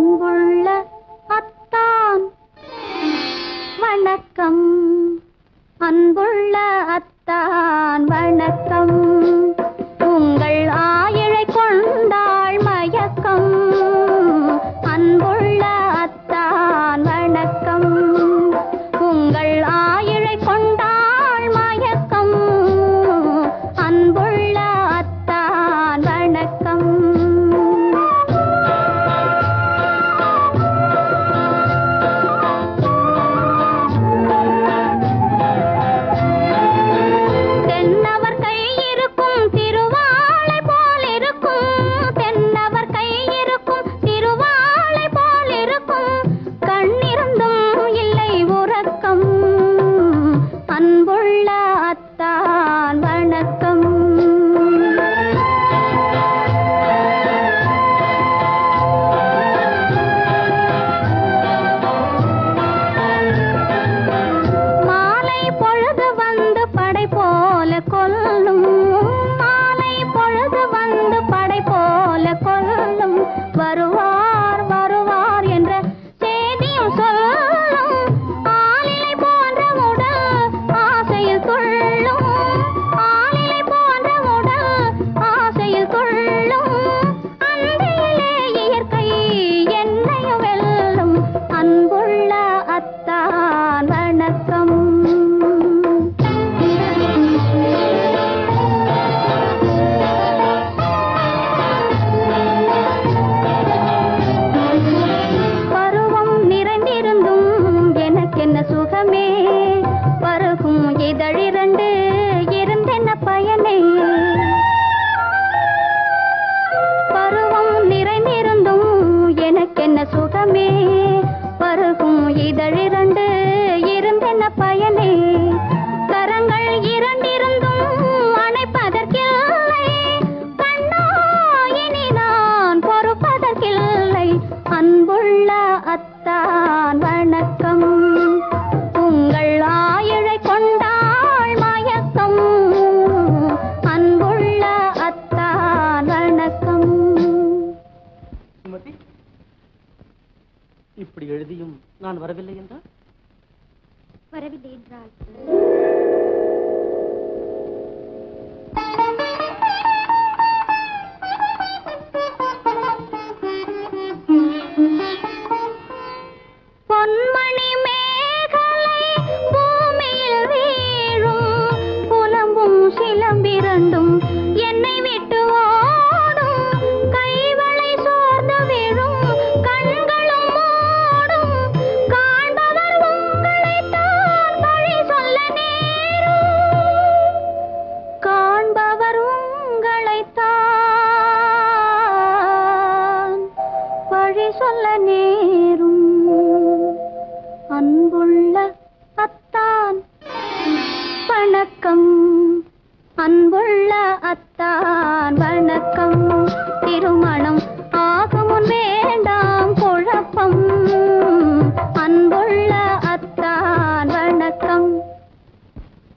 அன்புள்ள அத்தான். வணக்கம். அன்புள்ள பயனே பருவம் நிறைந்திருந்தும் எனக்கென்ன சுகமே? பருகும் இதழிரண்டு இருந்தென்ன பயனே? கரங்கள் இரண்டிருந்தும் அணைப்பதற்கில்லை. கண்ணா இனி நான் பொறுப்பதற்கில்லை. அன்புள்ள அத்தான் வணக்கம். இப்படி எழுதியும் நான் வரவில்லை என்றால்? வரவில்லை என்றால். சொல்ல நேரும். அன்புள்ள அத்தான். வணக்கம். அன்புள்ள அத்தான். வணக்கம். திருமணம்